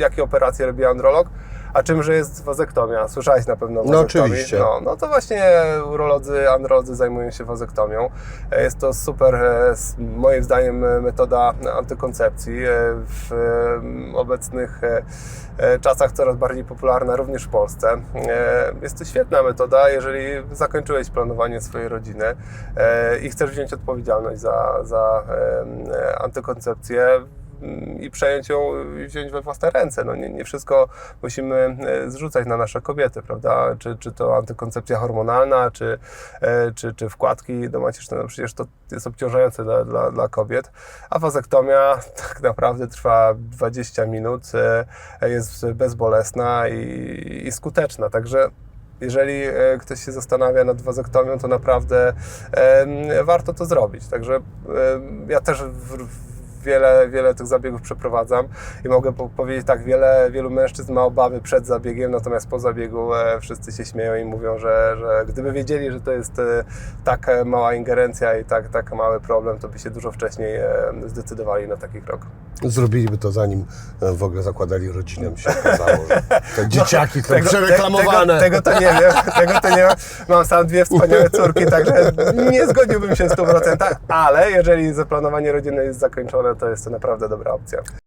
jakie operacje robi androlog, a czymże jest wazektomia. Słyszałeś na pewno o No oczywiście. No, no to właśnie urolodzy, androlodzy zajmują się wazektomią. E, Jest to super, e, moim zdaniem, e, metoda antykoncepcji. W obecnych czasach coraz bardziej popularna również w Polsce. Jest to świetna metoda, jeżeli zakończyłeś planowanie swojej rodziny i chcesz wziąć odpowiedzialność za, za antykoncepcję i przejąć ją i wziąć we własne ręce. No nie, nie wszystko musimy e, zrzucać na nasze kobiety, prawda? Czy, czy to antykoncepcja hormonalna, czy, e, czy, czy wkładki domacieczne, no przecież to jest obciążające dla, dla, dla kobiet. A wazektomia tak naprawdę trwa 20 minut, e, jest bezbolesna i, i skuteczna, także jeżeli ktoś się zastanawia nad wazektomią, to naprawdę warto to zrobić. Także ja też w wiele, wiele tych zabiegów przeprowadzam i mogę po powiedzieć tak, wiele, wielu mężczyzn ma obawy przed zabiegiem, natomiast po zabiegu e, wszyscy się śmieją i mówią, że, że gdyby wiedzieli, że to jest e, tak mała ingerencja i tak, tak mały problem, to by się dużo wcześniej e, zdecydowali na taki krok. Zrobiliby to zanim e, w ogóle zakładali rodzinę, mi się okazało, że te dzieciaki to Tego- przereklamowane. Te, tego, tego to nie wiem, tego to nie wiem. Mam sam dwie wspaniałe córki, także nie zgodziłbym się w 100%, ale jeżeli zaplanowanie rodziny jest zakończone, to jest to naprawdę dobra opcja.